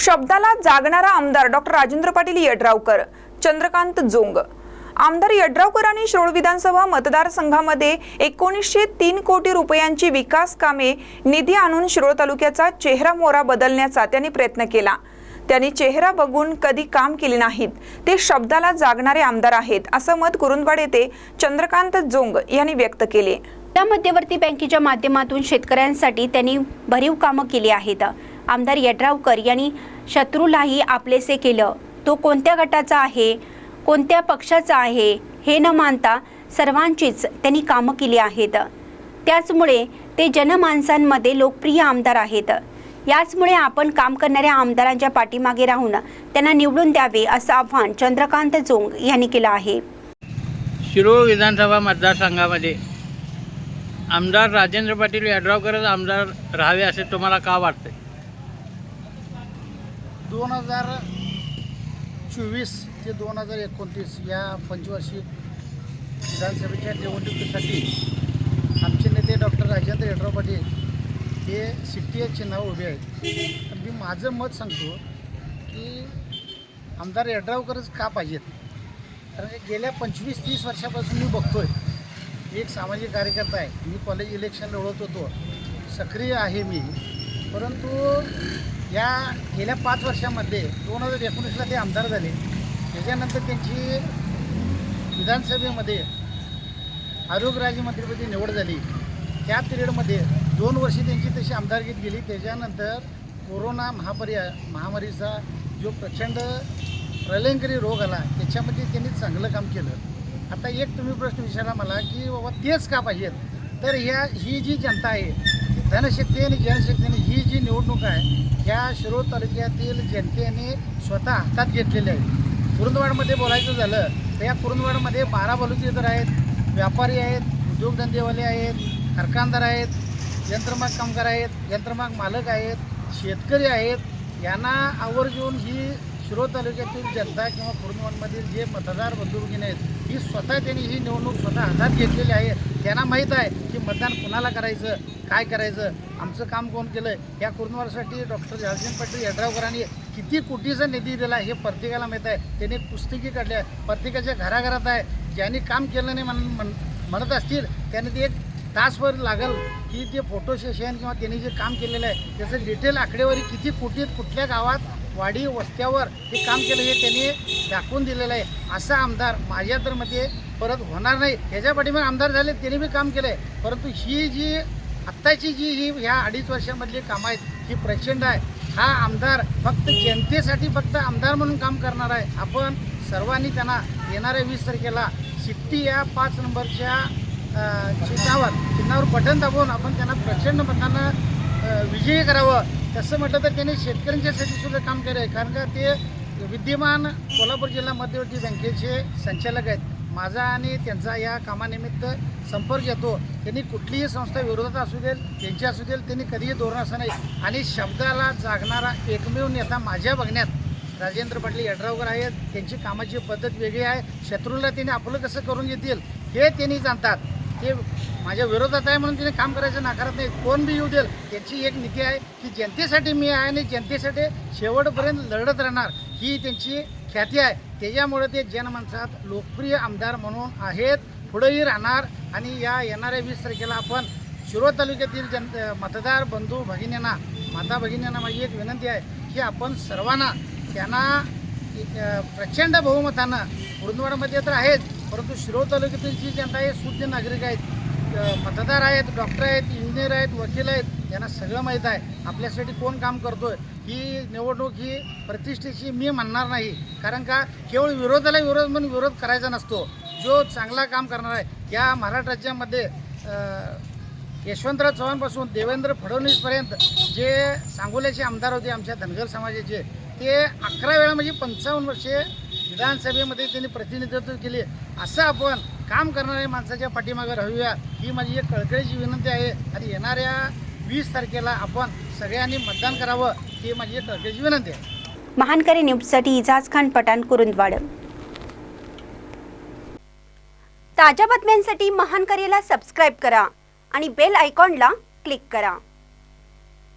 शब्दाला जागणारा आमदार डॉक्टर राजेंद्र पाटील यड्रावकर चंद्रकांत जोंग. आमदार यड्रावकरांनी शिरोळ विधानसभा मतदारसंघामध्ये एकोणीसशे तीन कोटी रुपयांची विकास कामे निधी आणून शिरोळ तालुक्याचा चेहरा मोहरा बदलण्याचा त्यांनी प्रयत्न केला. त्यांनी चेहरा बघून कधी काम केले नाहीत ते शब्दाला जागणारे आमदार आहेत असं मत कुरुंदवाड येथे चंद्रकांत जोंग यांनी व्यक्त केले. त्या मध्यवर्ती बँकेच्या माध्यमातून शेतकऱ्यांसाठी त्यांनी भरीव कामं केली आहेत. आमदार यड्रावकर यांनी शत्रूलाही आपलेसे केलं. तो कोणत्या गटाचा आहे? कोणत्या पक्षाचा आहे? हे न मानता सर्वांचीच त्यांनी कामं केली आहेत. त्याचमुळे ते जनमानसांमध्ये लोकप्रिय आमदार आहेत. याचमुळे आपण काम करणाऱ्या आमदारांच्या पाठीमागे राहून त्यांना निवडून द्यावे असं आव्हान चंद्रकांत जोंग यांनी केलं आहे. शिरोळ विधानसभा मतदारसंघामध्ये आमदार राजेंद्र पाटील यड्रावकरच आमदार राहावे असे तुम्हाला का वाटते दोन हजार चोवीस ते दोन हजार एकोणतीस या पंचवार्षिक विधानसभेच्या निवडणुकीसाठी आमचे नेते डॉक्टर राजेंद्र यड्राव पाटील हे सिट्टी चिन्हावर उभे आहेत. मी माझं मत सांगतो की आमदार यड्रावकरच का पाहिजेत? कारण गेल्या पंचवीस तीस वर्षापासून मी बघतोय. आहे एक सामाजिक कार्यकर्ता आहे. मी कॉलेज इलेक्शन लढवत होतो. सक्रिय आहे मी. परंतु या गेल्या पाच वर्षामध्ये दोन हजार एकोणीसला ते आमदार झाले. त्याच्यानंतर त्यांची विधानसभेमध्ये आरोग्य राज्यमंत्रीपदी निवड झाली. त्या पिरियडमध्ये दोन वर्षे त्यांची तशी आमदारकीत गेली. त्याच्यानंतर कोरोना महापर्या महामारीचा जो प्रचंड प्रलंकरी रोग आला त्याच्यामध्ये त्यांनी चांगलं काम केलं. आता एक तुम्ही प्रश्न विचारा मला की बाबा तेच का पाहिजेत? तर ह्या ही जी जनता आहे धनशक्ती आणि जनशक्तीने ही जी निवडणूक आहे ह्या शिरोळ तालुक्यातील जनतेने स्वतः हातात घेतलेली आहे. कुरुंदवाडमध्ये बोलायचं झालं तर या कुरुंदवाडमध्ये बारा बलुतेदार आहेत व्यापारी आहेत उद्योगधंदेवाले आहेत कारखानदार आहेत यंत्रमाग कामगार आहेत यंत्रमाग मालक आहेत शेतकरी आहेत यांना आवर्जून ही शिरोळ तालुक्यातील जनता किंवा कुरुंदवाडमधील जे मतदार बंधुभगिनी आहेत ही स्वतः त्यांनी ही निवडणूक स्वतः हातात घेतलेली आहे. त्यांना माहीत आहे की मतदान कुणाला करायचं? काय करायचं? आमचं काम कोण केलं या कुर्नवारसाठी डॉक्टर राजेंद्र पाटील यड्रावकरांनी किती कोटीचा निधी दिला हे प्रत्येकाला माहीत आहे. त्यांनी पुस्तकी काढल्या. प्रत्येकाच्या घराघरात आहे. ज्यांनी काम केलं नाही म्हण म्हण- म्हणत असतील त्यांनी ते एक तासभर लागल की ते फोटो सेशन किंवा त्यांनी जे काम केलेलं आहे त्याचं डिटेल आकडेवारी किती कोटीत कुठल्या गावात वाडी वस्त्यावर हे काम केलं हे त्यांनी दाखवून दिलेलं आहे. असा आमदार माझ्या तर मते परत होणार नाही. ह्याच्या मग आमदार झाले त्यांनी बी काम केलं आहे परंतु ही जी आत्ताची जी ही ह्या अडीच वर्षामधली कामं आहेत ही प्रचंड आहे. हा आमदार फक्त जनतेसाठी फक्त आमदार म्हणून काम करणार आहे. आपण सर्वांनी त्यांना येणाऱ्या वीस तारखेला सिट्टी या पाच नंबरच्या चिन्हावर चिन्हावर बटन दाबून आपण त्यांना प्रचंड मतानं विजयी करावं. तसं म्हटलं तर त्यांनी शेतकऱ्यांच्यासाठी सुद्धा काम केलं आहे कारण का ते विद्यमान कोल्हापूर जिल्हा मध्यवर्ती बँकेचे संचालक आहेत. माझा आणि त्यांचा या कामानिमित्त संपर्क येतो. त्यांनी कुठलीही संस्था विरोधात असू देल त्यांची असू देल त्यांनी कधीही धोरण असं नाही. आणि शब्दाला जागणारा एकमेव नेता माझ्या बघण्यात राजेंद्र पाटील यड्रावकर आहेत. त्यांची कामाची पद्धत वेगळी आहे. शत्रूला त्यांनी आपलं कसं करून घेतील हे त्यांनी जाणतात. ते माझ्या विरोधात आहे म्हणून तिने काम करायचं नाकारत नाही. कोण बी येऊ देईल त्यांची एक नीती आहे की जनतेसाठी मी आहे आणि जनतेसाठी शेवटपर्यंत लढत राहणार. ही त्यांची ख्याती आहे. त्याच्यामुळे ते जनमानसात लोकप्रिय आमदार म्हणून आहेत. पुढेही राहणार आणि या येणाऱ्या वीस तारखेला आपण शिरोळ तालुक्यातील जन मतदार बंधू भगिनींना माता भगिनींना माझी एक विनंती आहे की आपण सर्वांना त्यांना प्रचंड बहुमतानं कुरुंदवाडामध्ये तर आहेत परंतु शिरोळ तालुक्यातील जी जनता आहे शुद्ध नागरिक आहेत मतदार आहेत डॉक्टर आहेत इंजिनियर आहेत वकील आहेत यांना सगळं माहीत आहे. आपल्यासाठी कोण काम करतोय? ही निवडणूक ही प्रतिष्ठेची मी म्हणणार नाही. कारण का केवळ विरोधाला विरोध म्हणून विरोध करायचा नसतो. जो चांगला काम करणार आहे या महाराष्ट्र राज्यामध्ये यशवंतराव चव्हाणपासून देवेंद्र फडणवीसपर्यंत जे सांगोल्याचे आमदार होते आमच्या धनगर समाजाचे ते अकरा वेळा म्हणजे पंचावन्न वर्षे विधानसभेमध्ये त्यांनी प्रतिनिधित्व केले. असं आपण काम करणाऱ्या माणसाच्या पाठीमागे राहूया. ही माझी एक कळकळीची विनंती आहे. आणि येणाऱ्या वीस तारखेला आपण सगळ्यांनी मतदान करावं. ही माझी एक विनंती आहे. महानकरी न्यूजसाठी इजाज खान पठाण कुरुंदवाड. ताज्या बातम्यांसाठी महानकरीला सबस्क्राईब करा आणि बेल आयकॉनला क्लिक करा.